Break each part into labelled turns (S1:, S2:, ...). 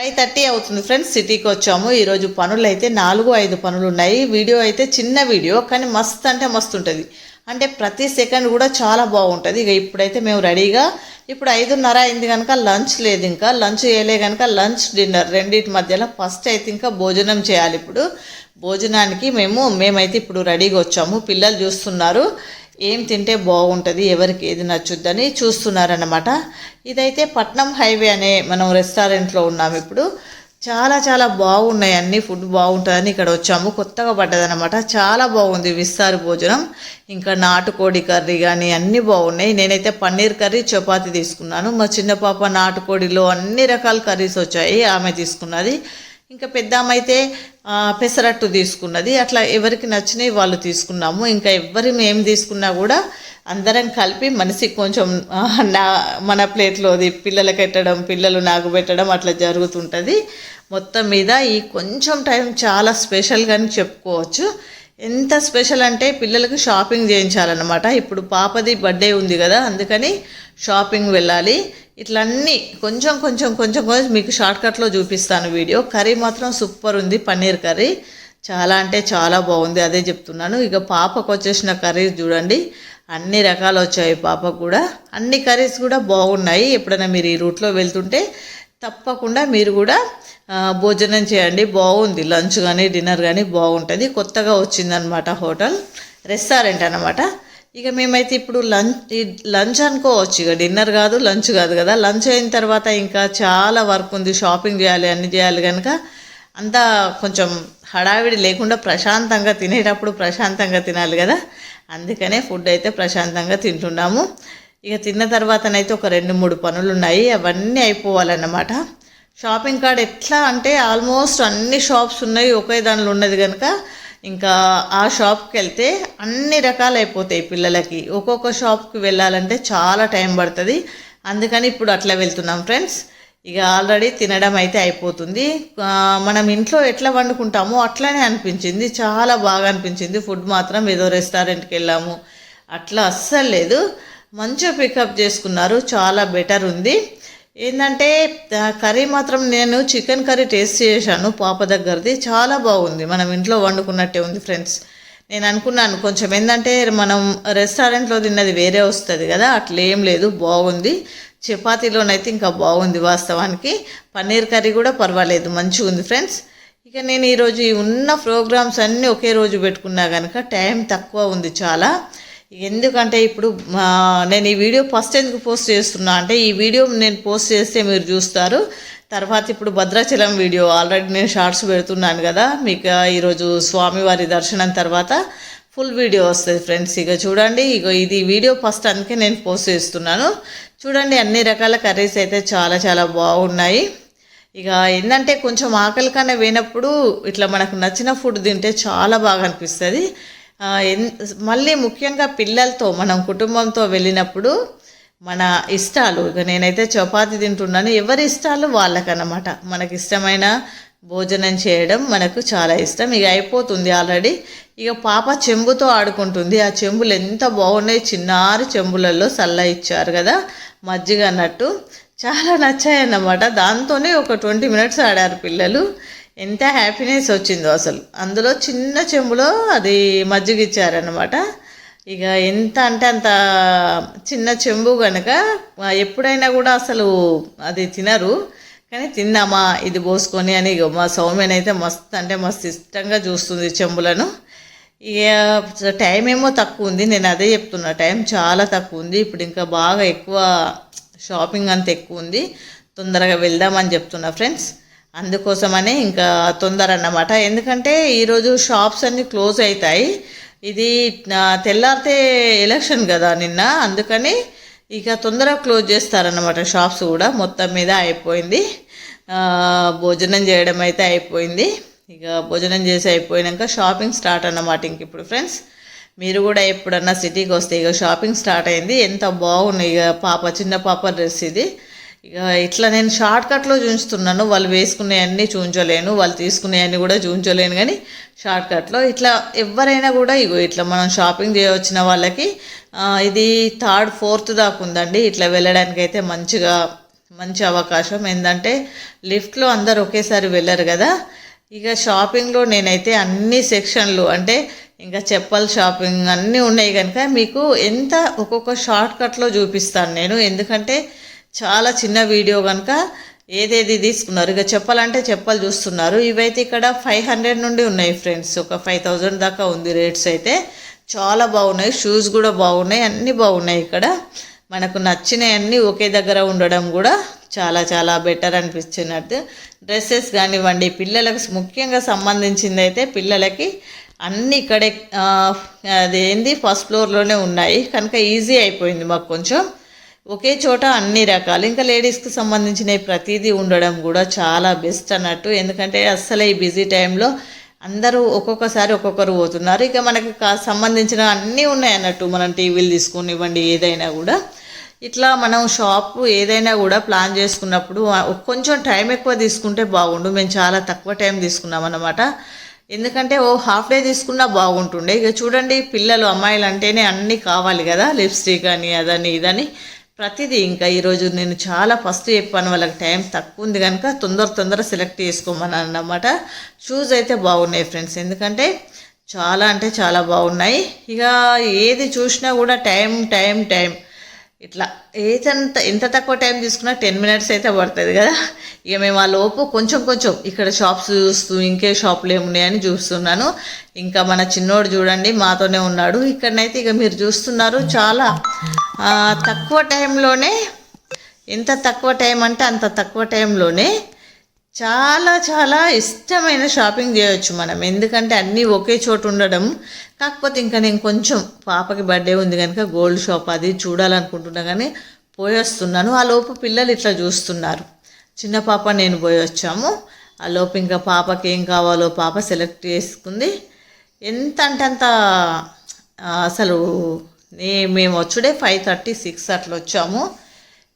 S1: Five thirty అవుతుంది friends సిటీకి వచ్చాము. ఈరోజు పనులు అయితే నాలుగు ఐదు పనులు ఉన్నాయి వీడియో అయితే చిన్న వీడియో కానీ మస్తు అంటే మస్తు ఉంటుంది. అంటే ప్రతి సెకండ్ కూడా చాలా బాగుంటుంది. ఇక ఇప్పుడైతే మేము రెడీగా ఇప్పుడు ఐదున్నర అయింది కనుక లంచ్ లేదు ఇంకా. లంచ్ చేయలే కనుక లంచ్ డిన్నర్ రెండింటి మధ్యలో ఫస్ట్ అయితే ఇంకా భోజనం చేయాలి ఇప్పుడు. భోజనానికి మేము మేమైతే ఇప్పుడు రెడీగా వచ్చాము. పిల్లలు చూస్తున్నారు. ఏం తింటే బాగుంటుంది ఎవరికి ఏది నచ్చుద్దని చూస్తున్నారన్నమాట. ఇదైతే పట్నం హైవే అనే మనం రెస్టారెంట్లో ఉన్నాము ఇప్పుడు. చాలా చాలా బాగున్నాయి అన్ని ఫుడ్ బాగుంటుందని ఇక్కడ వచ్చాము. కొత్తగా పడ్డదనమాట చాలా బాగుంది విస్తార భోజనం. ఇంకా నాటుకోడి కర్రీ కానీ అన్నీ బాగున్నాయి. నేనైతే పన్నీర్ కర్రీ చపాతి తీసుకున్నాను. మా చిన్న పాప నాటుకోడిలో అన్ని రకాల కర్రీస్ వచ్చాయి ఆమె తీసుకున్నది. ఇంకా పెద్ద పెసరట్టు తీసుకున్నది. అట్లా ఎవరికి నచ్చినవి వాళ్ళు తీసుకున్నాము. ఇంకా ఎవరి మేము తీసుకున్నా కూడా అందరం కలిపి మనిషికి కొంచెం నా మన ప్లేట్లోది పిల్లలకి పెట్టడం పిల్లలు నాకు పెట్టడం అట్లా జరుగుతుంటుంది. మొత్తం మీద ఈ కొంచెం టైం చాలా స్పెషల్గా అని చెప్పుకోవచ్చు. ఎంత స్పెషల్ అంటే పిల్లలకు షాపింగ్ చేయించాలన్నమాట. ఇప్పుడు పాపది బర్త్డే ఉంది కదా అందుకని షాపింగ్ వెళ్ళాలి. ఇట్లన్నీ కొంచెం కొంచెం కొంచెం కొంచెం మీకు షార్ట్కట్లో చూపిస్తాను వీడియో. కర్రీ మాత్రం సూపర్ ఉంది పన్నీర్ కర్రీ. చాలా అంటే చాలా బాగుంది అదే చెప్తున్నాను. ఇక పాపకు వచ్చేసిన కర్రీస్ చూడండి. అన్ని రకాలు వచ్చాయి పాపకు కూడా. అన్ని కర్రీస్ కూడా బాగున్నాయి. ఎప్పుడైనా మీరు ఈ రూట్లో వెళ్తుంటే తప్పకుండా మీరు కూడా భోజనం చేయండి. బాగుంది. లంచ్ కానీ డిన్నర్ కానీ బాగుంటుంది. కొత్తగా వచ్చిందనమాట హోటల్. రెస్టారెంట్ అనమాట ఇక మేమైతే ఇప్పుడు లంచ్ లంచ్ అనుకోవచ్చు. ఇక డిన్నర్ కాదు లంచ్ కాదు కదా. లంచ్ అయిన తర్వాత ఇంకా చాలా వర్క్ ఉంది. షాపింగ్ చేయాలి అన్ని చేయాలి కనుక అంతా కొంచెం హడావిడి లేకుండా ప్రశాంతంగా తినేటప్పుడు ప్రశాంతంగా తినాలి కదా. అందుకనే ఫుడ్ అయితే ప్రశాంతంగా తింటున్నాము. ఇక తిన్న తర్వాతనైతే ఒక రెండు మూడు పనులు ఉన్నాయి అవన్నీ అయిపోవాలన్నమాట. షాపింగ్ కార్డ్ ఎట్లా అంటే ఆల్మోస్ట్ అన్ని షాప్స్ ఉన్నాయి. ఒకే దానిలో ఉన్నది కనుక ఇంకా ఆ షాప్కి వెళ్తే అన్ని రకాలు అయిపోతాయి పిల్లలకి. ఒక్కొక్క షాప్కి వెళ్ళాలంటే చాలా టైం పడుతుంది. అందుకని ఇప్పుడు అట్లా వెళ్తున్నాం ఫ్రెండ్స్. ఇక ఆల్రెడీ తినడం అయితే అయిపోతుంది. మనం ఇంట్లో ఎట్లా వండుకుంటామో అట్లానే అనిపించింది. చాలా బాగా అనిపించింది. ఫుడ్ మాత్రం ఏదో రెస్టారెంట్కి వెళ్ళాము అట్లా అస్సలు లేదు. మంచిగా పికప్ చేసుకున్నారు. చాలా బెటర్ ఉంది. ఏంటంటే కర్రీ మాత్రం నేను చికెన్ కర్రీ టేస్ట్ చేశాను పాప దగ్గరది. చాలా బాగుంది. మనం ఇంట్లో వండుకున్నట్టే ఉంది ఫ్రెండ్స్. నేను అనుకున్నాను కొంచెం ఏంటంటే మనం రెస్టారెంట్లో తిన్నది వేరే వస్తుంది కదా అట్లా ఏం లేదు బాగుంది. చపాతీలోనైతే ఇంకా బాగుంది వాస్తవానికి. పన్నీర్ కర్రీ కూడా పర్వాలేదు మంచిగా ఉంది ఫ్రెండ్స్. ఇక నేను ఈరోజు ఉన్న ప్రోగ్రామ్స్ అన్నీ ఒకే రోజు పెట్టుకున్నా కనుక టైం తక్కువ ఉంది చాలా. ఎందుకంటే ఇప్పుడు నేను ఈ వీడియో ఫస్ట్ ఎందుకు పోస్ట్ చేస్తున్నా అంటే ఈ వీడియో నేను పోస్ట్ చేస్తే మీరు చూస్తారు. తర్వాత ఇప్పుడు భద్రాచలం వీడియో ఆల్రెడీ నేను షార్ట్స్ పెడుతున్నాను కదా మీకు ఈరోజు స్వామివారి దర్శనం తర్వాత ఫుల్ వీడియో వస్తుంది ఫ్రెండ్స్. ఇక చూడండి ఇక ఇది వీడియో ఫస్ట్ అందుకే నేను పోస్ట్ చేస్తున్నాను. చూడండి అన్ని రకాల కర్రీస్ అయితే చాలా చాలా బాగున్నాయి. ఇక ఏంటంటే కొంచెం ఆకలి కన్నా పోయినప్పుడు ఇట్లా మనకు నచ్చిన ఫుడ్ తింటే చాలా బాగా అనిపిస్తుంది. మళ్ళీ ముఖ్యంగా పిల్లలతో మనం కుటుంబంతో వెళ్ళినప్పుడు మన ఇష్టాలు ఇక నేనైతే చపాతి తింటున్నాను ఎవరి ఇష్టాలు వాళ్ళకన్నమాట. మనకి ఇష్టమైన భోజనం చేయడం మనకు చాలా ఇష్టం. ఇక అయిపోతుంది ఆల్రెడీ. ఇక పాప చెంబుతో ఆడుకుంటుంది. ఆ చెంబులు ఎంత బాగున్నాయి చిన్నారి చెంబులలో సల్ల ఇచ్చారు కదా మజ్జిగ అన్నట్టు. చాలా నచ్చాయి అన్నమాట దాంతోనే ఒక ట్వంటీ మినిట్స్ ఆడారు పిల్లలు. ఎంత హ్యాపీనెస్ వచ్చిందో అసలు. అందులో చిన్న చెంబులో అది మజ్జిగ ఇచ్చారనమాట ఇక ఎంత అంటే అంత చిన్న చెంబు కనుక ఎప్పుడైనా కూడా అసలు అది తినరు. కానీ తిందామా ఇది పోసుకొని అని ఇక మా సౌమ్యన్ అయితే మస్తు అంటే మస్తు ఇష్టంగా చూస్తుంది చెంబులను. ఇక టైం ఏమో తక్కువ ఉంది నేను అదే చెప్తున్నా టైం చాలా తక్కువ ఉంది. ఇప్పుడు ఇంకా బాగా ఎక్కువ షాపింగ్ అంత ఎక్కువ ఉంది. తొందరగా వెళ్దామని చెప్తున్నా ఫ్రెండ్స్. అందుకోసమనే ఇంకా తొందర అన్నమాట ఎందుకంటే ఈరోజు షాప్స్ అన్నీ క్లోజ్ అవుతాయి ఇది తెల్లారితే ఎలక్షన్ కదా నిన్న. అందుకని ఇక తొందరగా క్లోజ్ చేస్తారన్నమాట షాప్స్ కూడా. మొత్తం మీద అయిపోయింది. భోజనం చేయడం అయితే అయిపోయింది. ఇక భోజనం చేసి అయిపోయాక షాపింగ్ స్టార్ట్ అన్నమాట ఇంక ఇప్పుడు ఫ్రెండ్స్. మీరు కూడా ఎప్పుడన్నా సిటీకి వస్తే ఇక షాపింగ్ స్టార్ట్ అయింది. ఎంత బాగున్నాయి. ఇక పాప చిన్న పాప డ్రెస్ ఇది. ఇక ఇట్లా నేను షార్ట్ కట్లో చూపిస్తున్నాను. వాళ్ళు వేసుకునేవన్నీ చూపించలేను వాళ్ళు తీసుకునేవన్నీ కూడా చూపించలేను కానీ షార్ట్ కట్లో ఇట్లా ఎవరైనా కూడా ఇగో ఇట్లా మనం షాపింగ్ చేయవచ్చిన వాళ్ళకి ఇది థర్డ్ ఫోర్త్ దాకా ఉందండి. ఇట్లా వెళ్ళడానికి అయితే మంచిగా మంచి అవకాశం. ఏంటంటే లిఫ్ట్లో అందరు ఒకేసారి వెళ్ళరు కదా. ఇక షాపింగ్లో నేనైతే అన్ని సెక్షన్లు అంటే ఇంకా చెప్పల షాపింగ్ అన్నీ ఉన్నాయి కనుక మీకు ఎంత ఒక్కొక్క షార్ట్ కట్లో చూపిస్తాను నేను. ఎందుకంటే చాలా చిన్న వీడియో కనుక ఏదేది తీసుకున్నారు? ఇక చెప్పాలంటే చెప్పలు చూస్తున్నారు. ఇవైతే ఇక్కడ ఫైవ్ హండ్రెడ్ నుండి ఉన్నాయి ఫ్రెండ్స్. ఒక ఫైవ్ థౌజండ్ దాకా ఉంది రేట్స్ అయితే. చాలా బాగున్నాయి. షూస్ కూడా బాగున్నాయి. అన్నీ బాగున్నాయి ఇక్కడ. మనకు నచ్చినవన్నీ ఒకే దగ్గర ఉండడం కూడా చాలా చాలా బెటర్ అనిపించినట్టు. డ్రెస్సెస్ కానివ్వండి పిల్లలకు ముఖ్యంగా సంబంధించింది అయితే పిల్లలకి అన్నీ ఇక్కడే అదేంది? ఫస్ట్ ఫ్లోర్లోనే ఉన్నాయి. కనుక ఈజీ అయిపోయింది మాకు కొంచెం. ఒకే చోట అన్ని రకాలు. ఇంకా లేడీస్కి సంబంధించిన ప్రతిదీ ఉండడం కూడా చాలా బెస్ట్ అన్నట్టు. ఎందుకంటే అస్సలు ఈ బిజీ టైంలో అందరూ ఒక్కొక్కసారి ఒక్కొక్కరు పోతున్నారు. ఇక మనకి కా సంబంధించిన అన్నీ ఉన్నాయి అన్నట్టు. మనం టీవీలు తీసుకునివ్వండి ఏదైనా కూడా. ఇట్లా మనం షాప్ ఏదైనా కూడా ప్లాన్ చేసుకున్నప్పుడు కొంచెం టైం ఎక్కువ తీసుకుంటే బాగుండు. మేము చాలా తక్కువ టైం తీసుకున్నాం అనమాట ఎందుకంటే ఓ హాఫ్ డే తీసుకున్నా బాగుంటుండే. ఇక చూడండి పిల్లలు అమ్మాయిలు అంటేనే అన్నీ కావాలి కదా. లిప్స్టిక్ అని అదని ఇదని. ప్రతిదీ ఇంకా ఈరోజు నేను చాలా ఫస్ట్ చెప్పాను వాళ్ళకి టైం తక్కువ ఉంది కనుక తొందర తొందర సెలెక్ట్ చేసుకోమని అన్నమాట షూస్ అయితే బాగున్నాయి ఫ్రెండ్స్ ఎందుకంటే చాలా అంటే చాలా బాగున్నాయి. ఇక ఏది చూసినా కూడా టైం టైం టైం. ఇట్లా ఏదంత ఎంత తక్కువ టైం తీసుకున్నా టెన్ మినిట్స్ అయితే పడుతుంది కదా. ఇక మేము ఆ లోపు కొంచెం కొంచెం ఇక్కడ షాప్స్ చూస్తూ ఇంకే షాపులు ఏమున్నాయని చూస్తున్నాను. ఇంకా మన చిన్నోడు చూడండి మాతోనే ఉన్నాడు. ఇక్కడనైతే ఇక మీరు చూస్తున్నారు చాలా తక్కువ టైంలోనే ఎంత తక్కువ టైం అంటే అంత తక్కువ టైంలోనే చాలా చాలా ఇష్టమైన షాపింగ్ చేయొచ్చు మనం. ఎందుకంటే అన్నీ ఒకే చోటు ఉండడం. కాకపోతే ఇంకా నేను కొంచెం పాపకి బర్త్డే ఉంది కనుక గోల్డ్ షాప్ అది చూడాలనుకుంటున్నా కానీ పోయొస్తున్నాను. ఆ లోపు పిల్లలు ఇట్లా చూస్తున్నారు. చిన్న పాప నేను పోయి వచ్చాము. ఆ లోపు ఇంకా పాపకి ఏం కావాలో పాప సెలెక్ట్ చేసుకుంది. ఎంత అంటే అంత అసలు నే మేము వచ్చుడే ఫైవ్ థర్టీ సిక్స్ అట్లా వచ్చాము.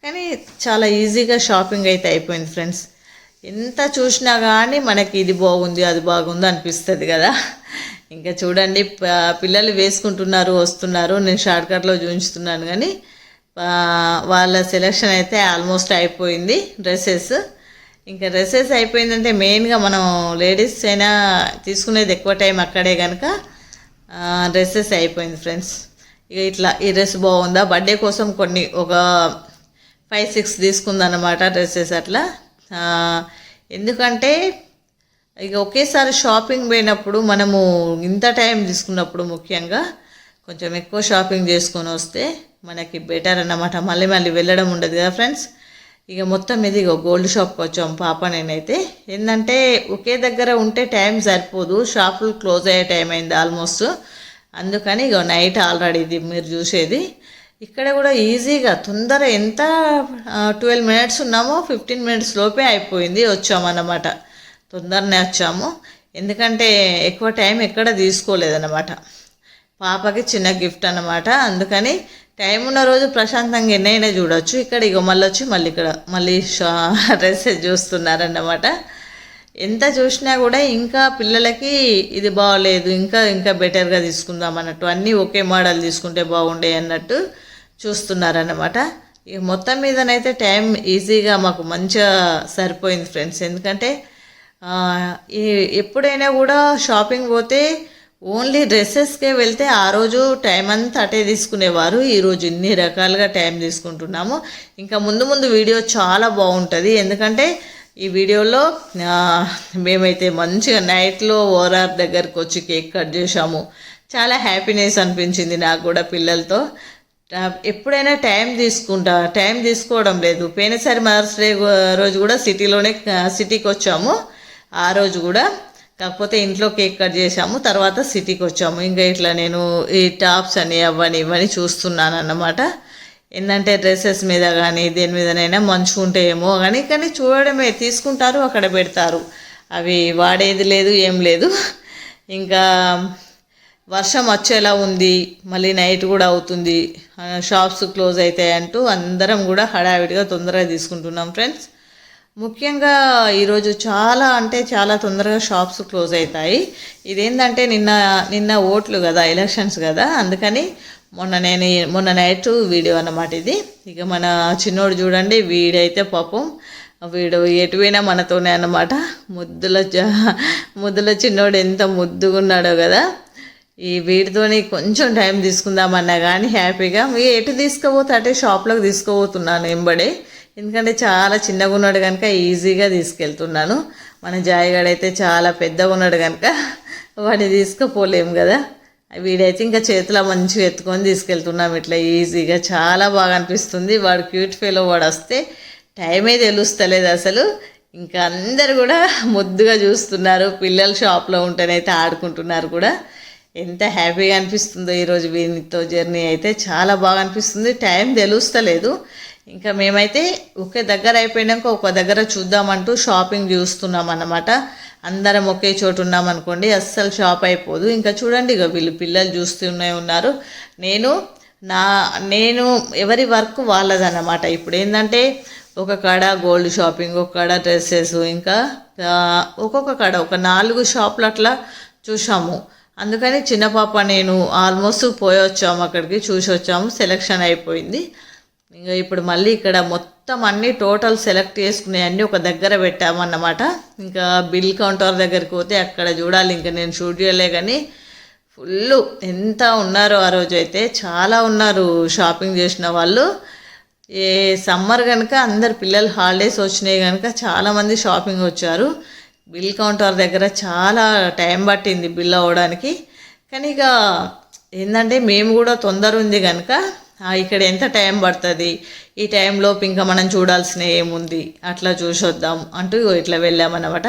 S1: కానీ చాలా ఈజీగా షాపింగ్ అయితే అయిపోయింది ఫ్రెండ్స్. ఎంత చూసినా కానీ మనకి ఇది బాగుంది అది బాగుంది అనిపిస్తుంది కదా. ఇంకా చూడండి పిల్లలు వేసుకుంటున్నారు వస్తున్నారు. నేను షార్ట్కట్లో చూపిస్తున్నాను కానీ వాళ్ళ సెలెక్షన్ అయితే ఆల్మోస్ట్ అయిపోయింది డ్రెస్సెస్. ఇంకా డ్రెస్సెస్ అయిపోయిందంటే మెయిన్గా మనం లేడీస్ అయినా తీసుకునేది ఎక్కువ టైం అక్కడే కనుక డ్రెస్సెస్ అయిపోయింది ఫ్రెండ్స్. ఇక ఇట్లా ఈ డ్రెస్ బాగుందా? బర్త్డే కోసం కొన్ని ఒక ఫైవ్ సిక్స్ తీసుకుందనమాట డ్రెస్సెస్ అట్లా. ఎందుకంటే ఇక ఒకేసారి షాపింగ్ పోయినప్పుడు మనము ఇంత టైం తీసుకున్నప్పుడు ముఖ్యంగా కొంచెం ఎక్కువ షాపింగ్ చేసుకొని వస్తే మనకి బెటర్ అన్నమాట. మళ్ళీ మళ్ళీ వెళ్ళడం ఉండదు కదా ఫ్రెండ్స్. ఇక మొత్తం ఇది ఇక గోల్డ్ షాప్కి వచ్చాం పాప నేనైతే. ఏంటంటే ఒకే దగ్గర ఉంటే టైం సరిపోదు. షాపులు క్లోజ్ అయ్యే టైం అయింది ఆల్మోస్ట్. అందుకని ఇక నైట్ ఆల్రెడీ ఇది మీరు చూసేది. ఇక్కడ కూడా ఈజీగా తొందర ఎంత ట్వెల్వ్ మినిట్స్ ఉన్నామో ఫిఫ్టీన్ మినిట్స్ లోపే అయిపోయింది వచ్చామన్నమాట. తొందరనే వచ్చాము. ఎందుకంటే ఎక్కువ టైం ఎక్కడ తీసుకోలేదన్నమాట. పాపకి చిన్న గిఫ్ట్ అన్నమాట. అందుకని టైం ఉన్న రోజు ప్రశాంతంగా ఎన్నైనా చూడొచ్చు. ఇక్కడ ఇక మళ్ళీ వచ్చి మళ్ళీ ఇక్కడ మళ్ళీ షా డ్రెస్ చూస్తున్నారన్నమాట. ఎంత చూసినా కూడా ఇంకా పిల్లలకి ఇది బాగలేదు ఇంకా ఇంకా బెటర్గా తీసుకుందాం అన్నట్టు. అన్నీ ఒకే మోడల్ తీసుకుంటే బాగుండే అన్నట్టు. చూస్తున్నారన్నమాట. ఇక మొత్తం మీదనైతే టైం ఈజీగా మాకు మంచిగా సరిపోయింది ఫ్రెండ్స్. ఎందుకంటే ఈ ఎప్పుడైనా కూడా షాపింగ్ పోతే ఓన్లీ డ్రెస్సెస్కే వెళ్తే ఆ రోజు టైం అంతా అటే తీసుకునేవారు. ఈరోజు ఇన్ని రకాలుగా టైం తీసుకుంటున్నాము. ఇంకా ముందు ముందు వీడియో చాలా బాగుంటుంది. ఎందుకంటే ఈ వీడియోలో మేమైతే మంచిగా నైట్లో ఓరార్ దగ్గరకు వచ్చి కేక్ కట్ చేసాము చాలా హ్యాపీనెస్ అనిపించింది నాకు కూడా పిల్లలతో. ఎప్పుడైనా టైం తీసుకుంటా టైం తీసుకోవడం లేదు. పోయినసారి మదర్స్ డే రోజు కూడా సిటీలోనే సిటీకి వచ్చాము. ఆ రోజు కూడా కాకపోతే ఇంట్లో కేక్ కట్ చేసాము తర్వాత సిటీకి వచ్చాము. ఇంకా ఇట్లా నేను ఈ టాప్స్ అని అవని ఇవని చూస్తున్నాను అన్నమాట. ఏంటంటే డ్రెస్సెస్ మీద కానీ దేని మీదనైనా మంచుకుంటేమో కానీ కానీ చూడడమే తీసుకుంటారు అక్కడ పెడతారు. అవి వాడేది లేదు ఏం లేదు. ఇంకా వర్షం వచ్చేలా ఉంది మళ్ళీ నైట్ కూడా అవుతుంది. షాప్స్ క్లోజ్ అవుతాయి అంటూ అందరం కూడా హడావిడిగా తొందరగా తీసుకుంటున్నాం ఫ్రెండ్స్ ముఖ్యంగా ఈరోజు చాలా అంటే చాలా తొందరగా షాప్స్ క్లోజ్ అవుతాయి ఇదేంటంటే నిన్న నిన్న ఓట్లు కదా ఎలక్షన్స్ కదా అందుకని మొన్న నేను మొన్న నైట్ వీడియో అన్నమాట ఇది. ఇక మన చిన్నోడు చూడండి వీడైతే పాపం వీడు ఎటువైనా మనతోనే అన్నమాట. ముద్దుల ముద్దుల చిన్నోడు ఎంత ముద్దుగా ఉన్నాడో కదా. ఈ వీటితోని కొంచెం టైం తీసుకుందామన్నా కానీ హ్యాపీగా. మీ ఎటు తీసుకుపోతే అటే షాప్లోకి తీసుకుపోతున్నాను ఎంబడే. ఎందుకంటే చాలా చిన్నగా ఉన్నాడు కనుక ఈజీగా తీసుకెళ్తున్నాను. మన జాయిగాడైతే చాలా పెద్దగా ఉన్నాడు కనుక వాడిని తీసుకుపోలేము కదా. వీడైతే ఇంకా చేతిలో మంచిగా ఎత్తుకొని తీసుకెళ్తున్నాం ఇట్లా ఈజీగా. చాలా బాగా అనిపిస్తుంది. వాడు క్యూట్ ఫీల్ వాడు వస్తే టైమే తెలుస్తలేదు అసలు. ఇంకా అందరు కూడా ముద్దుగా చూస్తున్నారు. పిల్లలు షాప్లో ఉంటేనైతే ఆడుకుంటున్నారు కూడా. ఎంత హ్యాపీగా అనిపిస్తుందో ఈరోజు వీనితో జర్నీ అయితే చాలా బాగా అనిపిస్తుంది. టైం తెలుస్తలేదు. ఇంకా మేమైతే ఒకే దగ్గర అయిపోయినాక ఒక దగ్గర చూద్దామంటూ షాపింగ్ చూస్తున్నాం అన్నమాట. అందరం ఒకే చోటు ఉన్నాం అనుకోండి అస్సలు షాప్ అయిపోదు. ఇంకా చూడండి ఇక వీళ్ళు పిల్లలు చూస్తూనే ఉన్నారు. నేను నా నేను ఎవరి వర్క్ వాళ్ళదన్నమాట. ఇప్పుడు ఏంటంటే ఒక కాడ గోల్డ్ షాపింగ్ ఒక కాడ డ్రెస్సెస్ ఇంకా ఒక్కొక్క కాడ ఒక నాలుగు షాపులు అట్లా చూసాము అందుకని చిన్న పాప నేను ఆల్మోస్ట్ పోయి వచ్చాము అక్కడికి చూసి వచ్చాము సెలెక్షన్ అయిపోయింది. ఇంకా ఇప్పుడు మళ్ళీ ఇక్కడ మొత్తం అన్ని టోటల్ సెలెక్ట్ చేసుకునే అన్నీ ఒక దగ్గర పెట్టామన్నమాట. ఇంకా బిల్ కౌంటర్ దగ్గరికి పోతే అక్కడ చూడాలి ఇంకా నేను షూట్ చేయలే కానీ ఫుల్ ఎంత ఉన్నారో ఆ రోజు అయితే చాలా ఉన్నారు షాపింగ్ చేసిన వాళ్ళు. ఏ సమ్మర్ కనుక అందరు పిల్లలు హాలిడేస్ వచ్చినాయి కనుక చాలామంది షాపింగ్ వచ్చారు. బిల్ కౌంటర్ దగ్గర చాలా టైం పట్టింది బిల్ అవ్వడానికి. కానీ ఇక ఏంటంటే మేము కూడా తొందర ఉంది కనుక ఇక్కడ ఎంత టైం పడుతుంది? ఈ టైంలోపు ఇంకా మనం చూడాల్సిన ఏముంది? అట్లా చూసొద్దాం అంటూ ఇట్లా వెళ్ళామన్నమాట.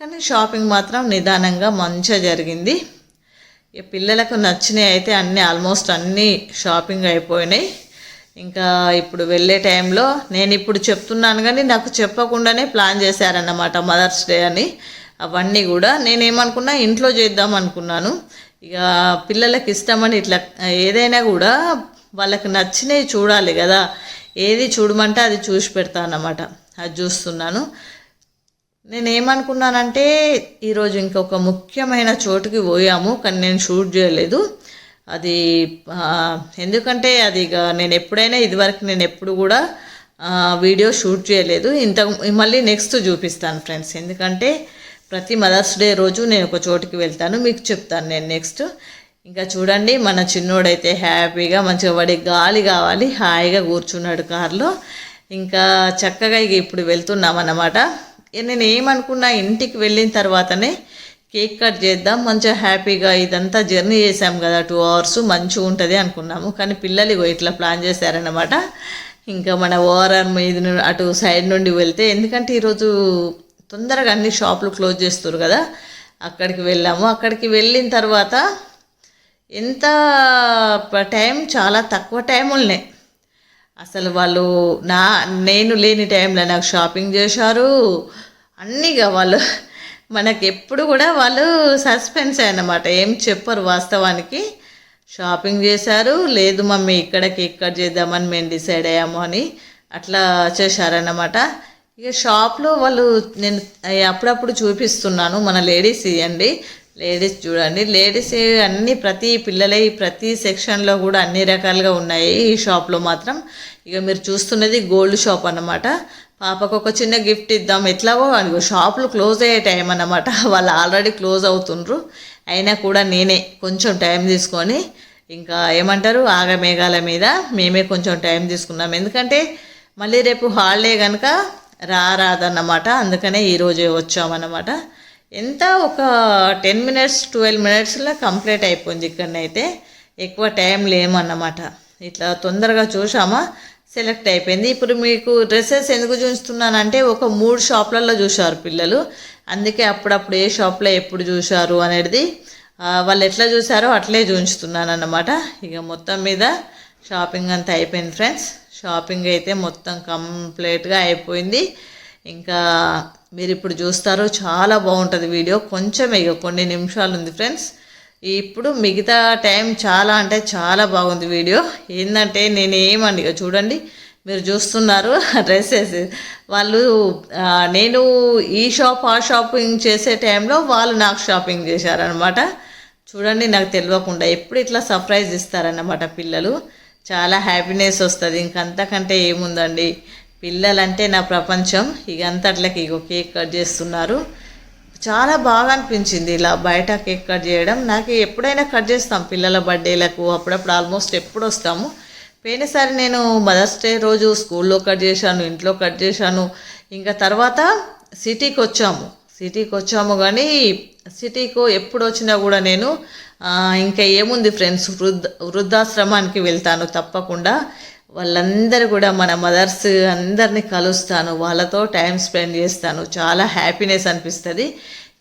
S1: కానీ షాపింగ్ మాత్రం నిదానంగా మంచిగా జరిగింది. పిల్లలకు నచ్చినవి అయితే అన్నీ ఆల్మోస్ట్ అన్నీ షాపింగ్ అయిపోయినాయి. ఇంకా ఇప్పుడు వెళ్ళే టైంలో నేను ఇప్పుడు చెప్తున్నాను కానీ నాకు చెప్పకుండానే ప్లాన్ చేశారన్నమాట మదర్స్ డే అని. అవన్నీ కూడా నేనేమనుకున్నా ఇంట్లో చేద్దాం అనుకున్నాను. ఇక పిల్లలకి ఇష్టమని ఇట్లా ఏదైనా కూడా వాళ్ళకి నచ్చినవి చూడాలి కదా. ఏది చూడమంటే అది చూసి పెడతానమాట అది చూస్తున్నాను. నేను ఏమనుకున్నానంటే ఈరోజు ఇంకొక ముఖ్యమైన చోటుకి పోయాము కానీ నేను షూట్ చేయలేదు. అది ఎందుకంటే అది ఇక నేను ఎప్పుడైనా ఇదివరకు నేను ఎప్పుడు కూడా వీడియో షూట్ చేయలేదు. ఇంత మళ్ళీ నెక్స్ట్ చూపిస్తాను ఫ్రెండ్స్. ఎందుకంటే ప్రతి మదర్స్ డే రోజు నేను ఒక చోటుకి వెళ్తాను. మీకు చెప్తాను నేను నెక్స్ట్. ఇంకా చూడండి మన చిన్నోడైతే హ్యాపీగా మంచిగా పడి గాలి కావాలి హాయిగా కూర్చున్నాడు కారులో. ఇంకా చక్కగా ఇక ఇప్పుడు వెళ్తున్నాం అన్నమాట. నేను ఏమనుకున్నా ఇంటికి వెళ్ళిన తర్వాతనే కేక్ కట్ చేద్దాం మంచిగా హ్యాపీగా ఇదంతా జర్నీ చేసాం కదా టూ అవర్స్ మంచిగా ఉంటుంది అనుకున్నాము. కానీ పిల్లలు ఇగో ఇట్లా ప్లాన్ చేశారనమాట ఇంకా మన ఓఆర్ఆర్ మీద అటు సైడ్ నుండి వెళ్తే ఎందుకంటే ఈరోజు తొందరగా అన్ని షాపులు క్లోజ్ చేస్తారు కదా అక్కడికి వెళ్ళాము. అక్కడికి వెళ్ళిన తర్వాత ఎంత టైం చాలా తక్కువ టైం ఉన్నాయి అసలు వాళ్ళు నా నేను లేని టైంలో నాకు షాపింగ్ చేశారు. అన్నీగా వాళ్ళు మనకి ఎప్పుడు కూడా వాళ్ళు సస్పెన్స్ అన్నమాట. ఏం చెప్పరు వాస్తవానికి. షాపింగ్ చేశారు. లేదు మమ్మీ ఇక్కడికి ఇక్కడ చేద్దామని మేము డిసైడ్ అయ్యాము అని అట్లా చేశారన్నమాట. ఇక షాప్లో వాళ్ళు నేను అప్పుడప్పుడు చూపిస్తున్నాను. మన లేడీస్ ఇవ్వండి లేడీస్ చూడండి. లేడీస్ అన్ని ప్రతి పిల్లలే ప్రతి సెక్షన్లో కూడా అన్ని రకాలుగా ఉన్నాయి ఈ షాప్లో మాత్రం. ఇక మీరు చూస్తున్నది గోల్డ్ షాప్ అన్నమాట. పాపకు ఒక చిన్న గిఫ్ట్ ఇద్దాం ఎట్లాగో అనుకో షాపులు క్లోజ్ అయ్యే టైం అన్నమాట. వాళ్ళు ఆల్రెడీ క్లోజ్ అవుతుండ్రు. అయినా కూడా నేనే కొంచెం టైం తీసుకొని ఇంకా ఏమంటారు ఆగమేఘాల మీద మేమే కొంచెం టైం తీసుకున్నాం. ఎందుకంటే మళ్ళీ రేపు హాలిడే కనుక రారాదన్నమాట. అందుకనే ఈరోజే వచ్చామన్నమాట. ఎంత ఒక టెన్ మినిట్స్ ట్వెల్వ్ మినిట్స్లో కంప్లీట్ అయిపోయింది ఇక్కడనైతే. ఎక్కువ టైం లేమన్నమాట. ఇట్లా తొందరగా చూసామా సెలెక్ట్ అయిపోయింది. ఇప్పుడు మీకు డ్రెస్సెస్ ఎందుకు చూస్తున్నానంటే ఒక మూడు షాప్లలో చూశారు పిల్లలు. అందుకే అప్పుడప్పుడు ఏ షాప్లో ఎప్పుడు చూశారు అనేది వాళ్ళు ఎట్లా చూసారో అట్లే చూపిస్తున్నాను అన్నమాట ఇక మొత్తం మీద షాపింగ్ అంతా అయిపోయింది ఫ్రెండ్స్. షాపింగ్ అయితే మొత్తం కంప్లీట్గా అయిపోయింది. ఇంకా మీరు ఇప్పుడు చూస్తారు చాలా బాగుంటుంది వీడియో. కొంచెం ఇక కొన్ని నిమిషాలు ఉంది ఫ్రెండ్స్. ఇప్పుడు మిగతా టైం చాలా అంటే చాలా బాగుంది వీడియో. ఏంటంటే నేను ఏమండి ఇక చూడండి మీరు చూస్తున్నారు డ్రెస్సెస్. వాళ్ళు నేను ఈ షాప్ ఆ షాపింగ్ చేసే టైంలో వాళ్ళు నాకు షాపింగ్ చేశారనమాట చూడండి నాకు తెలియకుండా ఎప్పుడు ఇట్లా సర్ప్రైజ్ ఇస్తారన్నమాట పిల్లలు. చాలా హ్యాపీనెస్ వస్తుంది. ఇంకంతకంటే ఏముందండి? పిల్లలంటే నా ప్రపంచం. ఇక అంతట్లకి ఇగో కేక్ కట్ చేస్తున్నారు. చాలా బాగా అనిపించింది ఇలా బయట కేక్ కట్ చేయడం. నాకు ఎప్పుడైనా కట్ చేస్తాం పిల్లల బర్త్డేలకు అప్పుడప్పుడు ఆల్మోస్ట్ ఎప్పుడు వస్తాము. పోయినసారి నేను మదర్స్ డే రోజు స్కూల్లో కట్ చేశాను ఇంట్లో కట్ చేశాను. ఇంకా తర్వాత సిటీకి వచ్చాము. సిటీకి వచ్చాము కానీ సిటీకు ఎప్పుడు వచ్చినా కూడా నేను ఇంకా ఏముంది ఫ్రెండ్స్ వృద్ధ వృద్ధాశ్రమానికి వెళ్తాను తప్పకుండా. వాళ్ళందరూ కూడా మన మదర్స్ అందరినీ కలుస్తాను వాళ్ళతో టైం స్పెండ్ చేస్తాను. చాలా హ్యాపీనెస్ అనిపిస్తుంది.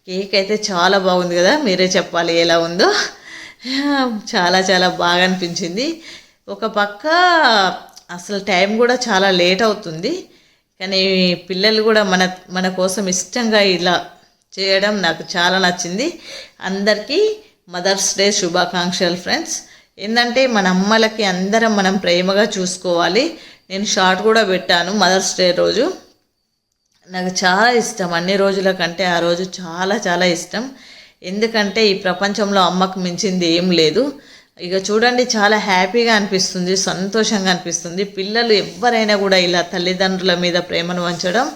S1: కేక్ అయితే చాలా బాగుంది కదా మీరే చెప్పాలి ఎలా ఉందో. చాలా చాలా బాగా అనిపించింది. ఒక పక్క అసలు టైం కూడా చాలా లేట్ అవుతుంది. కానీ పిల్లలు కూడా మన మన కోసం ఇష్టంగా ఇలా చేయడం నాకు చాలా నచ్చింది. అందరికీ మదర్స్ డే శుభాకాంక్షలు ఫ్రెండ్స్ ఏంటంటే మన అమ్మలకి అందరం మనం ప్రేమగా చూసుకోవాలి. నేను షార్ట్ కూడా పెట్టాను మదర్స్ డే రోజు. నాకు చాలా ఇష్టం అన్ని రోజుల కంటే ఆ రోజు చాలా చాలా ఇష్టం. ఎందుకంటే ఈ ప్రపంచంలో అమ్మకు మించింది ఏం లేదు. ఇక చూడండి చాలా హ్యాపీగా అనిపిస్తుంది సంతోషంగా అనిపిస్తుంది. పిల్లలు ఎవరైనా కూడా ఇలా తల్లిదండ్రుల మీద ప్రేమను వంచడం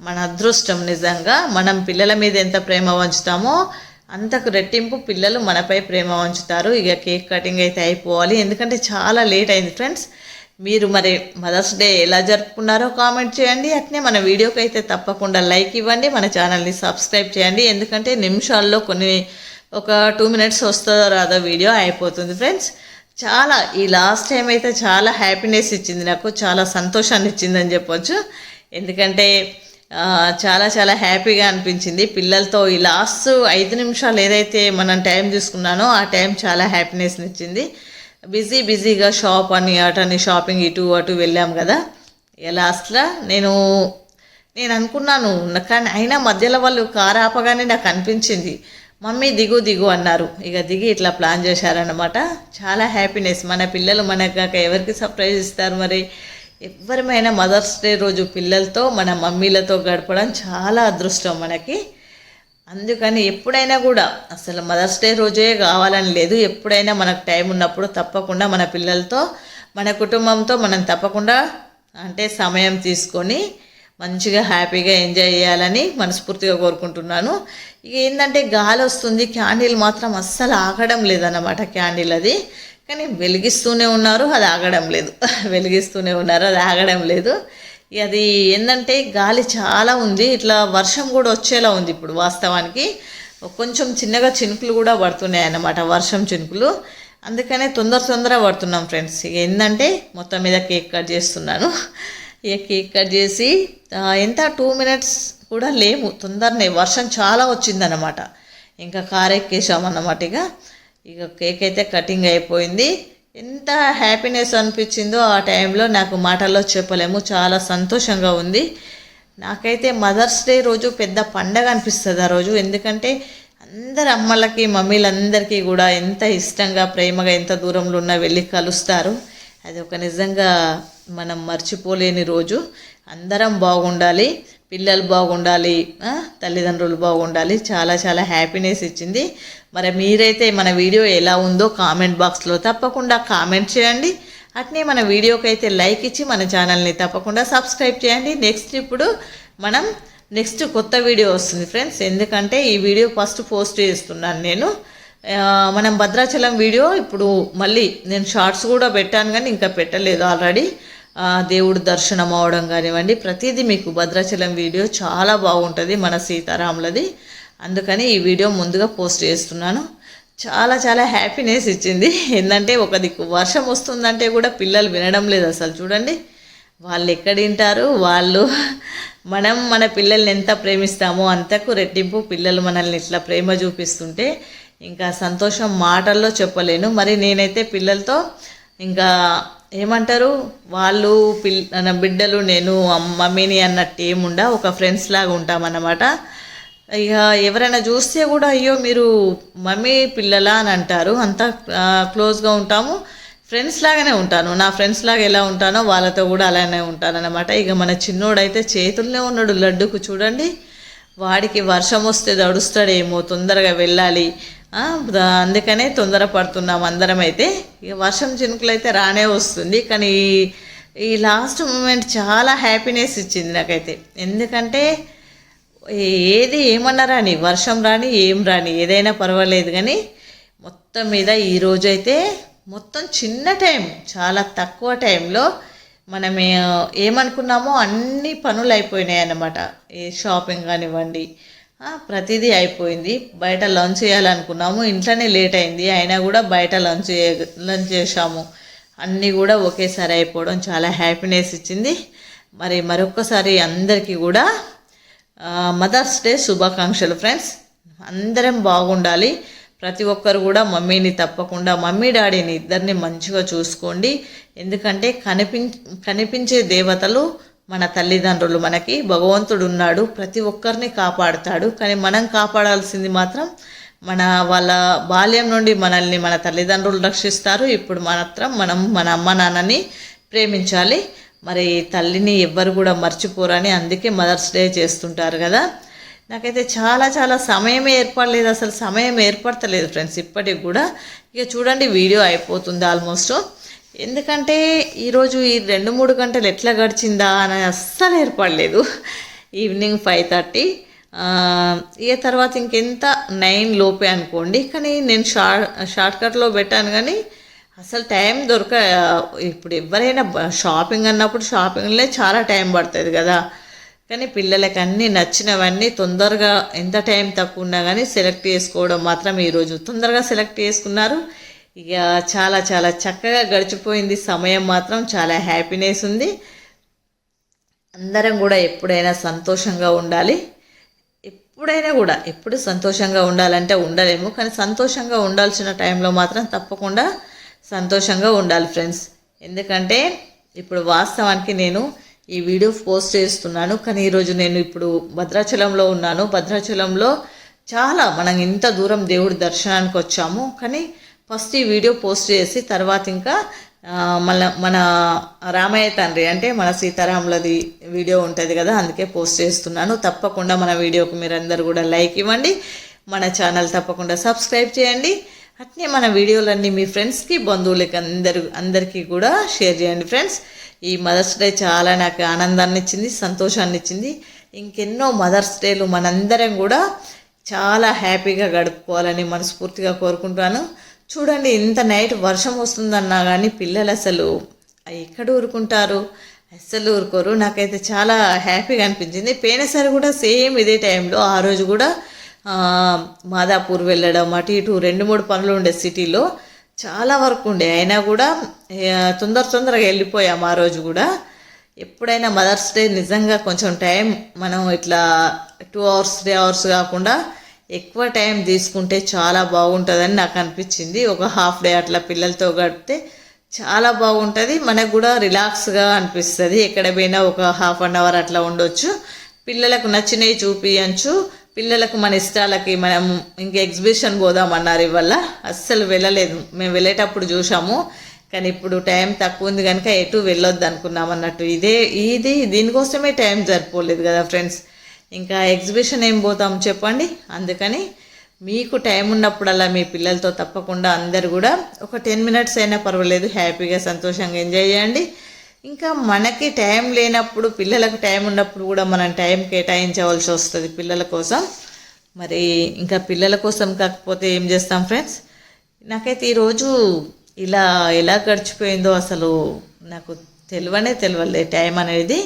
S1: మన అదృష్టం నిజంగా. మనం పిల్లల మీద ఎంత ప్రేమ వంచుతామో అంతకు రెట్టింపు పిల్లలు మనపై ప్రేమ ఉంచుతారు. ఇక కేక్ కటింగ్ అయితే అయిపోవాలి. ఎందుకంటే చాలా లేట్ అయింది ఫ్రెండ్స్. మీరు మరి మదర్స్ డే ఎలా జరుపుకున్నారో కామెంట్ చేయండి. అట్నే మన వీడియోకి అయితే తప్పకుండా లైక్ ఇవ్వండి. మన ఛానల్ని సబ్స్క్రైబ్ చేయండి. ఎందుకంటే నిమిషాల్లో కొన్ని ఒక టూ మినిట్స్ వస్తుందో రాదో వీడియో అయిపోతుంది ఫ్రెండ్స్. చాలా ఈ లాస్ట్ టైం అయితే చాలా హ్యాపీనెస్ ఇచ్చింది నాకు. చాలా సంతోషాన్ని ఇచ్చిందని చెప్పొచ్చు. ఎందుకంటే చాలా చాలా హ్యాపీగా అనిపించింది. పిల్లలతో ఈ లాస్ట్ ఐదు నిమిషాలు ఏదైతే మనం టైం తీసుకున్నానో ఆ టైం చాలా హ్యాపీనెస్ని ఇచ్చింది. బిజీ బిజీగా షాప్ అని అటని షాపింగ్ ఇటు అటు వెళ్ళాం కదా. ఇక లాస్ట్లో నేను నేను అనుకున్నాను కానీ అయినా మధ్యలో వాళ్ళు కారు ఆపగానే నాకు అనిపించింది. మమ్మీ దిగు దిగు అన్నారు. ఇక దిగి ఇట్లా ప్లాన్ చేశారనమాట చాలా హ్యాపీనెస్. మన పిల్లలు మనకు కాక ఎవరికి సర్ప్రైజ్ ఇస్తారు మరి? ఎవరిమైనా మదర్స్ డే రోజు పిల్లలతో మన మమ్మీలతో గడపడం చాలా అదృష్టం మనకి. అందుకని ఎప్పుడైనా కూడా అసలు మదర్స్ డే రోజే కావాలని లేదు. ఎప్పుడైనా మనకు టైం ఉన్నప్పుడు తప్పకుండా మన పిల్లలతో మన కుటుంబంతో మనం తప్పకుండా అంటే సమయం తీసుకొని మంచిగా హ్యాపీగా ఎంజాయ్ చేయాలని మనస్ఫూర్తిగా కోరుకుంటున్నాను. ఇక ఏంటంటే గాలి వస్తుంది క్యాండిల్ మాత్రం అస్సలు ఆగడం లేదన్నమాట క్యాండిల్ అది. కానీ వెలిగిస్తూనే ఉన్నారు అది ఆగడం లేదు. వెలిగిస్తూనే ఉన్నారు అది ఆగడం లేదు. ఇక అది ఏంటంటే గాలి చాలా ఉంది ఇట్లా వర్షం కూడా వచ్చేలా ఉంది ఇప్పుడు వాస్తవానికి. కొంచెం చిన్నగా చినుకులు కూడా పడుతున్నాయి అన్నమాట వర్షం చినుకులు. అందుకనే తొందర తొందర పడుతున్నాం ఫ్రెండ్స్. ఇక ఏంటంటే మొత్తం మీద కేక్ కట్ చేస్తున్నాను. ఇక కేక్ కట్ చేసి ఎంత? టూ మినిట్స్ కూడా లేము తొందరనే. వర్షం చాలా వచ్చిందన్నమాట. ఇంకా కార్ అన్నమాట ఇక. ఇక కేక్ అయితే కటింగ్ అయిపోయింది. ఎంత హ్యాపీనెస్ అనిపించిందో ఆ టైంలో నాకు మాటల్లో చెప్పలేము. చాలా సంతోషంగా ఉంది. నాకైతే మదర్స్ డే రోజు పెద్ద పండగ అనిపిస్తుంది ఆ రోజు. ఎందుకంటే అందరు అమ్మలకి మమ్మీలందరికీ కూడా ఎంత ఇష్టంగా ప్రేమగా ఎంత దూరంలో ఉన్నా వెళ్ళి కలుస్తారు. అది ఒక నిజంగా మనం మర్చిపోలేని రోజు. అందరం బాగుండాలి. పిల్లలు బాగుండాలి. తల్లిదండ్రులు బాగుండాలి. చాలా చాలా హ్యాపీనెస్ ఇచ్చింది. మరి మీరైతే మన వీడియో ఎలా ఉందో కామెంట్ బాక్స్లో తప్పకుండా కామెంట్ చేయండి. అట్నే మన వీడియోకి అయితే లైక్ ఇచ్చి మన ఛానల్ని తప్పకుండా సబ్స్క్రైబ్ చేయండి. నెక్స్ట్ ఇప్పుడు మనం నెక్స్ట్ కొత్త వీడియో వస్తుంది ఫ్రెండ్స్. ఎందుకంటే ఈ వీడియో ఫస్ట్ పోస్ట్ చేస్తున్నాను నేను. మనం భద్రాచలం వీడియో ఇప్పుడు మళ్ళీ నేను షార్ట్స్ కూడా పెట్టాను కానీ ఇంకా పెట్టలేదు ఆల్రెడీ. దేవుడు దర్శనం అవడం కానివ్వండి ప్రతిదీ మీకు భద్రాచలం వీడియో చాలా బాగుంటుంది మన సీతారాములది. అందుకని ఈ వీడియో ముందుగా పోస్ట్ చేస్తున్నాను. చాలా చాలా హ్యాపీనెస్ ఇచ్చింది. ఏంటంటే ఒక దిక్కు వర్షం వస్తుందంటే కూడా పిల్లలు వినడం లేదు అసలు. చూడండి వాళ్ళు ఎక్కడ వింటారు వాళ్ళు మనం మన పిల్లల్ని ఎంత ప్రేమిస్తామో అంతకు రెట్టింపు పిల్లలు మనల్ని ఇట్లా ప్రేమ చూపిస్తుంటే ఇంకా సంతోషం మాటల్లో చెప్పలేను. మరి నేనైతే పిల్లలతో ఇంకా ఏమంటారు? వాళ్ళు పిల్ బిడ్డలు నేను మమ్మీని అన్నట్టు ఏముండా? ఒక ఫ్రెండ్స్ లాగా ఉంటామన్నమాట. ఇక ఎవరైనా చూస్తే కూడా అయ్యో మీరు మమ్మీ పిల్లలా అని అంటారు. అంతా క్లోజ్గా ఉంటాము. ఫ్రెండ్స్ లాగానే ఉంటాను. నా ఫ్రెండ్స్ లాగా ఎలా ఉంటానో వాళ్ళతో కూడా అలానే ఉంటాను ఇక మన చిన్నోడైతే చేతుల్లోనే ఉన్నాడు లడ్డుకు చూడండి. వాడికి వర్షం వస్తే దడుస్తాడేమో తొందరగా వెళ్ళాలి. అందుకనే తొందర అందుకనే తొందరపడుతున్నాం అందరం అయితే ఇక వర్షం చినుకులు అయితే రానే వస్తుంది. కానీ ఈ లాస్ట్ మూమెంట్ చాలా హ్యాపీనెస్ ఇచ్చింది నాకైతే. ఎందుకంటే ఏది ఏమన్నా రాని వర్షం రాని ఏం రాని ఏదైనా పర్వాలేదు కానీ మొత్తం మీద ఈరోజు అయితే మొత్తం చిన్న టైం చాలా తక్కువ టైంలో మనం ఏమనుకున్నామో అన్ని పనులు అయిపోయినాయి అన్నమాట. ఏ షాపింగ్ కానివ్వండి ప్రతిదీ అయిపోయింది. బయట లంచ్ చేయాలనుకున్నాము ఇంట్లోనే లేట్ అయింది. అయినా కూడా బయట లంచ్ చే- లంచ్ చేసాము అన్నీ కూడా ఒకేసారి అయిపోవడం చాలా హ్యాపీనెస్ ఇచ్చింది. మరి మరొక్కసారి అందరికీ కూడా మదర్స్ డే శుభాకాంక్షలు ఫ్రెండ్స్. అందరం బాగుండాలి. ప్రతి ఒక్కరు కూడా మమ్మీని తప్పకుండా మమ్మీ డాడీని ఇద్దరిని మంచిగా చూసుకోండి. ఎందుకంటే కనిపిం కనిపించే దేవతలు మన తల్లిదండ్రులు మనకి. భగవంతుడు ఉన్నాడు ప్రతి ఒక్కరిని కాపాడుతాడు. కానీ మనం కాపాడాల్సింది మాత్రం మన వాళ్ళ బాల్యం నుండి మనల్ని మన తల్లిదండ్రులు రక్షిస్తారు. ఇప్పుడు మాత్రం మనం మన అమ్మ నాన్నని ప్రేమించాలి. మరి తల్లిని ఎవ్వరు కూడా మర్చిపోరని అందుకే మదర్స్ డే చేస్తుంటారు కదా. నాకైతే చాలా చాలా సమయమే ఏర్పడలేదు అసలు సమయం ఏర్పడతలేదు ఫ్రెండ్స్. ఇప్పటికి కూడా ఇక చూడండి వీడియో అయిపోతుంది ఆల్మోస్ట్. ఎందుకంటే ఈరోజు ఈ రెండు మూడు గంటలు ఎట్లా గడిచిందా అని అస్సలు ఏర్పడలేదు. Evening five thirty. ఇక తర్వాత ఇంకెంత నైన్ లోపే అనుకోండి. కానీ నేను షార్ట్ షార్ట్కట్లో పెట్టాను కానీ అసలు టైం దొరక ఇప్పుడు ఎవరైనా షాపింగ్ అన్నప్పుడు షాపింగ్లో చాలా టైం పడుతుంది కదా. కానీ పిల్లలకి అన్నీ నచ్చినవన్నీ తొందరగా ఎంత టైం తక్కువ ఉన్నా కానీ సెలెక్ట్ చేసుకోవడం మాత్రం ఈరోజు తొందరగా సెలెక్ట్ చేసుకున్నారు. ఇక చాలా చాలా చక్కగా గడిచిపోయింది. సమయం మాత్రం చాలా హ్యాపీనెస్ ఉంది. అందరం కూడా ఎప్పుడైనా సంతోషంగా ఉండాలి. ఎప్పుడైనా కూడా ఎప్పుడు సంతోషంగా ఉండాలంటే ఉండలేము. కానీ సంతోషంగా ఉండాల్సిన టైంలో మాత్రం తప్పకుండా సంతోషంగా ఉండాలి ఫ్రెండ్స్. ఎందుకంటే ఇప్పుడు వాస్తవానికి నేను ఈ వీడియో పోస్ట్ చేస్తున్నాను. కానీ ఈరోజు నేను ఇప్పుడు భద్రాచలంలో ఉన్నాను. భద్రాచలంలో చాలా మనం ఇంత దూరం దేవుడి దర్శనానికి వచ్చాము. కానీ ఫస్ట్ ఈ వీడియో పోస్ట్ చేసి తర్వాత ఇంకా మన మన రామయ్య తండ్రి అంటే మన సీతారాములది వీడియో ఉంటుంది కదా అందుకే పోస్ట్ చేస్తున్నాను. తప్పకుండా మన వీడియోకి మీరందరూ కూడా లైక్ ఇవ్వండి. మన ఛానల్ తప్పకుండా సబ్స్క్రైబ్ చేయండి. అట్నే మన వీడియోలన్నీ మీ ఫ్రెండ్స్కి బంధువులకి అందరు అందరికీ కూడా షేర్ చేయండి ఫ్రెండ్స్. ఈ మదర్స్ డే చాలా నాకు ఆనందాన్ని ఇచ్చింది సంతోషాన్ని ఇచ్చింది. ఇంకెన్నో మదర్స్ డేలు మనందరం కూడా చాలా హ్యాపీగా గడుపుకోవాలని మనస్ఫూర్తిగా కోరుకుంటాను. చూడండి ఇంత నైట్ వర్షం వస్తుందన్నా కానీ పిల్లలు అసలు ఎక్కడ ఊరుకుంటారు? అస్సలు ఊరుకోరు. నాకైతే చాలా హ్యాపీగా అనిపించింది. పోయినసారి కూడా సేమ్ ఇదే టైంలో ఆ రోజు కూడా మాదాపూర్ వెళ్ళడం అటు ఇటు రెండు మూడు పనులు ఉండే సిటీలో. చాలా వరకు ఉండే. అయినా కూడా తొందర తొందరగా వెళ్ళిపోయాం ఆ రోజు కూడా. ఎప్పుడైనా మదర్స్ డే నిజంగా కొంచెం టైం మనం ఇట్లా టూ అవర్స్ త్రీ అవర్స్ కాకుండా ఎక్కువ టైం తీసుకుంటే చాలా బాగుంటుందని నాకు అనిపించింది. ఒక హాఫ్ డే అట్లా పిల్లలతో గడిపితే చాలా బాగుంటుంది. మనకు కూడా రిలాక్స్గా అనిపిస్తుంది. ఎక్కడ పోయినా ఒక హాఫ్ అన్ అవర్ అట్లా ఉండొచ్చు. పిల్లలకు నచ్చినవి చూపించచ్చు పిల్లలకు మన ఇష్టాలకి మనం ఇంక ఎగ్జిబిషన్ పోదామన్నారు ఇవల్ల అస్సలు వెళ్ళలేదు. మేము వెళ్ళేటప్పుడు చూసాము కానీ ఇప్పుడు టైం తక్కువ ఉంది కనుక ఎటు వెళ్ళొద్దు అనుకున్నాం అన్నట్టు. ఇదే ఇది దీనికోసమే టైం జరిపోలేదు కదా ఫ్రెండ్స్. ఇంకా ఎగ్జిబిషన్ ఏం పోతాం చెప్పండి. అందుకని మీకు టైం ఉన్నప్పుడల్లా మీ పిల్లలతో తప్పకుండా అందరు కూడా ఒక టెన్ మినిట్స్ అయినా పర్వాలేదు. హ్యాపీగా సంతోషంగా ఎంజాయ్ చేయండి. ఇంకా మనకి టైం లేనప్పుడు పిల్లలకు టైం ఉన్నప్పుడు కూడా మనం టైం కేటాయించవలసి వస్తుంది పిల్లల కోసం. మరి ఇంకా పిల్లల కోసం కాకపోతే ఏం చేస్తాం ఫ్రెండ్స్? నాకైతే ఈరోజు ఇలా ఎలా గడిచిపోయిందో అసలు నాకు తెలివనే తెలియలే టైం అనేది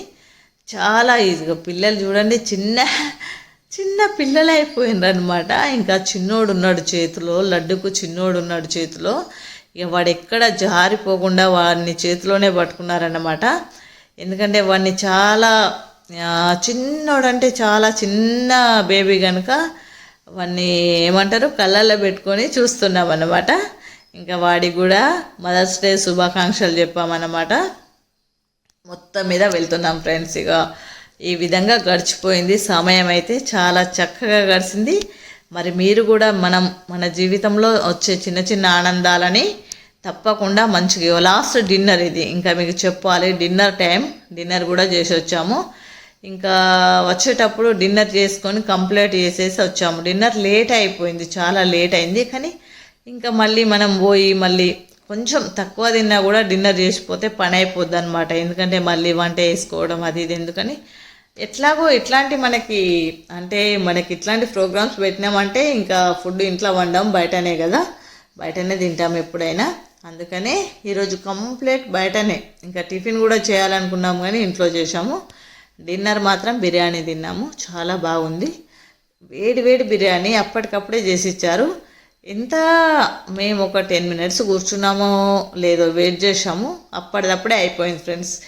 S1: చాలా ఈజీగా. పిల్లలు చూడండి చిన్న చిన్న పిల్లలు ఇంకా చిన్నోడు ఉన్నాడు చేతిలో లడ్డుకు చిన్నోడు ఉన్నాడు చేతిలో. ఇక వాడు ఎక్కడ జారిపోకుండా వాడిని చేతిలోనే పట్టుకున్నారన్నమాట. ఎందుకంటే వాడిని చాలా చిన్నోడంటే చాలా చిన్న బేబీ కనుక వాడిని ఏమంటారు? కళ్ళల్లో పెట్టుకొని చూస్తున్నాం అన్నమాట ఇంకా వాడికి కూడా మదర్స్ డే శుభాకాంక్షలు చెప్పామన్నమాట. మొత్తం మీద వెళ్తున్నాం ఫ్రెండ్స్ ఇక. ఈ విధంగా గడిచిపోయింది. సమయం అయితే చాలా చక్కగా గడిచింది. మరి మీరు కూడా మనం మన జీవితంలో వచ్చే చిన్న చిన్న ఆనందాలని తప్పకుండా మంచిగా లాస్ట్ డిన్నర్ ఇది. ఇంకా మీకు చెప్పాలి డిన్నర్ టైం డిన్నర్ కూడా చేసి వచ్చాము. ఇంకా వచ్చేటప్పుడు డిన్నర్ చేసుకొని కంప్లీట్ చేసేసి వచ్చాము. డిన్నర్ లేట్ అయిపోయింది చాలా లేట్ అయింది. కానీ ఇంకా మళ్ళీ మనం పోయి మళ్ళీ కొంచెం తక్కువ తిన్నా కూడా డిన్నర్ చేసిపోతే పని అయిపోద్ది అనమాట ఎందుకంటే మళ్ళీ వంట వేసుకోవడం అది ఇది ఎందుకని ఎట్లాగో ఇట్లాంటి మనకి అంటే మనకి ఇట్లాంటి ప్రోగ్రామ్స్ పెట్టినామంటే ఇంకా ఫుడ్ ఇంట్లో వండాం బయటనే కదా. బయటనే తింటాం ఎప్పుడైనా. అందుకనే ఈరోజు కంప్లీట్ బయటనే. ఇంకా టిఫిన్ కూడా చేయాలనుకున్నాము కానీ ఇంట్లో చేసాము డిన్నర్ మాత్రం బిర్యానీ తిన్నాము. చాలా బాగుంది. వేడి వేడి బిర్యానీ అప్పటికప్పుడే చేసి ఇచ్చారు ఎంత మేము ఒక టెన్ మినిట్స్ కూర్చున్నామో లేదో వెయిట్ చేసాము అప్పటిదప్పుడే అయిపోయింది ఫ్రెండ్స్.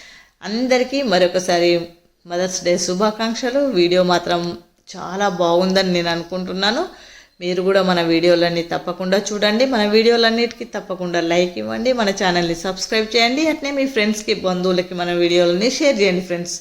S1: అందరికీ మరొకసారి మదర్స్ డే శుభాకాంక్షలు. వీడియో మాత్రం చాలా బాగుందని నేను అనుకుంటున్నాను. మీరు కూడా మన వీడియోలన్నీ తప్పకుండా చూడండి. మన వీడియోలన్నిటికీ తప్పకుండా లైక్ ఇవ్వండి. మన ఛానల్ని సబ్స్క్రైబ్ చేయండి. అట్నే మీ ఫ్రెండ్స్కి బంధువులకి మన వీడియోలని షేర్ చేయండి ఫ్రెండ్స్.